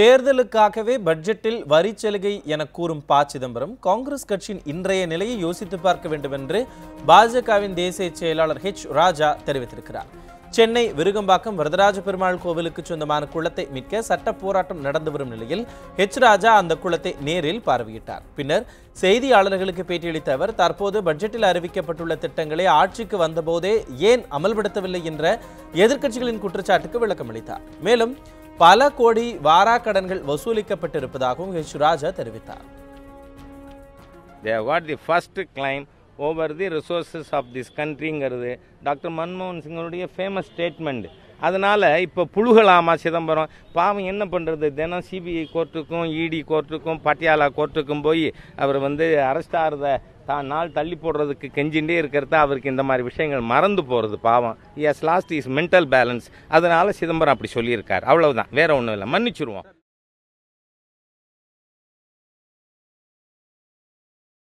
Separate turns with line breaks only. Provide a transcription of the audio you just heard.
தேர்தலுக்காகவே பட்ஜெட்டில் வரி சலுகை என கூறும் ப சிதம்பரம் காங்கிரஸ் கட்சியின் இன்றைய நிலையை யோசித்து பார்க்க வேண்டும் என்று பாஜகவின் தேசிய செயலாளர் ஹெச் ராஜா தெரிவித்திருக்கிறார். சென்னை விருகம்பாக்கம் வரதராஜ பெருமாள் கோவிலுக்கு சொந்தமான குளத்தை மீட்க சட்ட போராட்டம் நடந்து வரும் நிலையில் ஹெச் ராஜா அந்த குளத்தை நேரில் பார்வையிட்டார். பின்னர் செய்தியாளர்களுக்கு பேட்டியளித்த அவர் தற்போது பட்ஜெட்டில் அறிவிக்கப்பட்டுள்ள திட்டங்களை ஆட்சிக்கு வந்தபோதே ஏன் அமல்படுத்தவில்லை என்ற எதிர்க்கட்சிகளின் குற்றச்சாட்டுக்கு விளக்கம் அளித்தார் மேலும் பல கோடி வாராக்கடன்கள் வசூலிக்கப்பட்டிருப்பதாகவும் ஹெச் ராஜா தெரிவித்தார்.
They want the first claim over the resources of this கண்ட்ரிங்கிறது doctor மன்மோகன் சிங்கனுடைய ஃபேமஸ் ஸ்டேட்மெண்ட் அதனால் இப்போ புழுகலாமா சிதம்பரம். பாவம் என்ன பண்ணுறது தினம் சிபிஐ கோர்ட்டுக்கும் இடி கோர்ட்டுக்கும் பட்டியாலா கோர்ட்டுக்கும் போய் அவர் வந்து அரெஸ்ட் ஆகிறத தான் நாள் தள்ளி போடுறதுக்கு கெஞ்சிண்டே இருக்கிறத அவருக்கு இந்த மாதிரி விஷயங்கள் மறந்து போகிறது பாவம். Has lost his mental balance அதனால சிதம்பரம் அப்படி சொல்லியிருக்கார். அவ்வளவுதான். வேற ஒன்றும் இல்லை. மன்னிச்சிருவோம்.